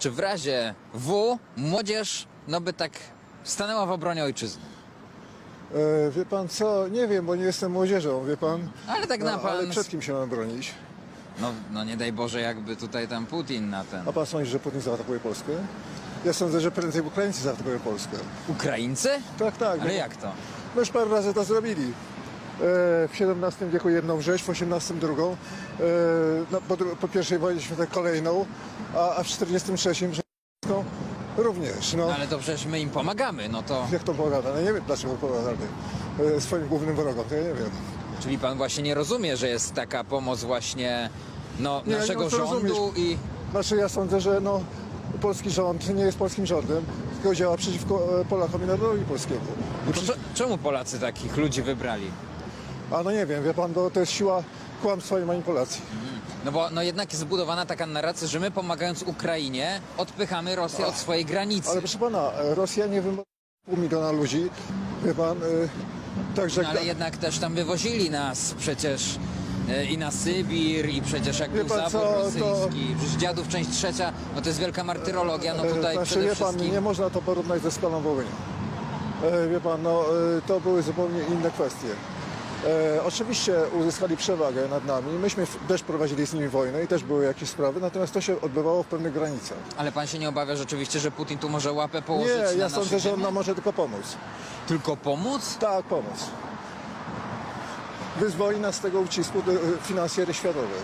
czy w razie W młodzież no by tak stanęła w obronie ojczyzny? E, wie pan co? Nie wiem, bo nie jestem młodzieżą, wie pan. Ale tak na No, pan... ale przed kim się mam bronić? No, no nie daj Boże, jakby tutaj tam Putin na ten... A pan sądzi, że Putin zaatakuje Polskę? Ja sądzę, że prędzej Ukraińcy zaatakują Polskę. Ukraińcy? Tak, tak. Ale no, jak to? No już parę razy to zrobili. E, w XVII wieku jedną rzeź, w XVIII drugą, e, no, po, po pierwszej wojnie światowej kolejną, a, a w 1943 że- również. No, Ale to przecież my im pomagamy, no to... jak to powiada? No nie wiem, dlaczego powiadamy e, swoim głównym wrogom, to ja nie wiem. Czyli pan właśnie nie rozumie, że jest taka pomoc właśnie no, Nie, naszego nie, rządu rozumiesz. i... Znaczy ja sądzę, że no, polski rząd nie jest polskim rządem, tylko działa przeciwko Polakom i narodowi polskiemu. I To przy... cze- czemu Polacy takich ludzi wybrali? A no nie wiem, wie pan, to, to jest siła kłamstwa i manipulacji. No bo no jednak jest zbudowana taka narracja, że my pomagając Ukrainie odpychamy Rosję od swojej granicy. Ale proszę pana, Rosja nie wymaga pół miliona ludzi, wie pan, e, także... No, ale jednak też tam wywozili nas przecież e, i na Sybir, i przecież jak Wie był pan zabór co, to- rosyjski. Przecież dziadów część trzecia, no to jest wielka martyrologia, no e, tutaj znaczy, przede wie pan, wszystkim... nie można to porównać ze skalą Wołynia. E, wie pan, no e, to były zupełnie inne kwestie. E, oczywiście uzyskali przewagę nad nami, myśmy w- też prowadzili z nimi wojnę i też były jakieś sprawy, natomiast to się odbywało w pewnych granicach. Ale pan się nie obawia rzeczywiście, że Putin tu może łapę położyć Nie, na ja sądzę, że on nam może tylko pomóc. Tylko pomóc? Tak, pomóc. Wyzwoli nas z tego ucisku e, finansjery światowej.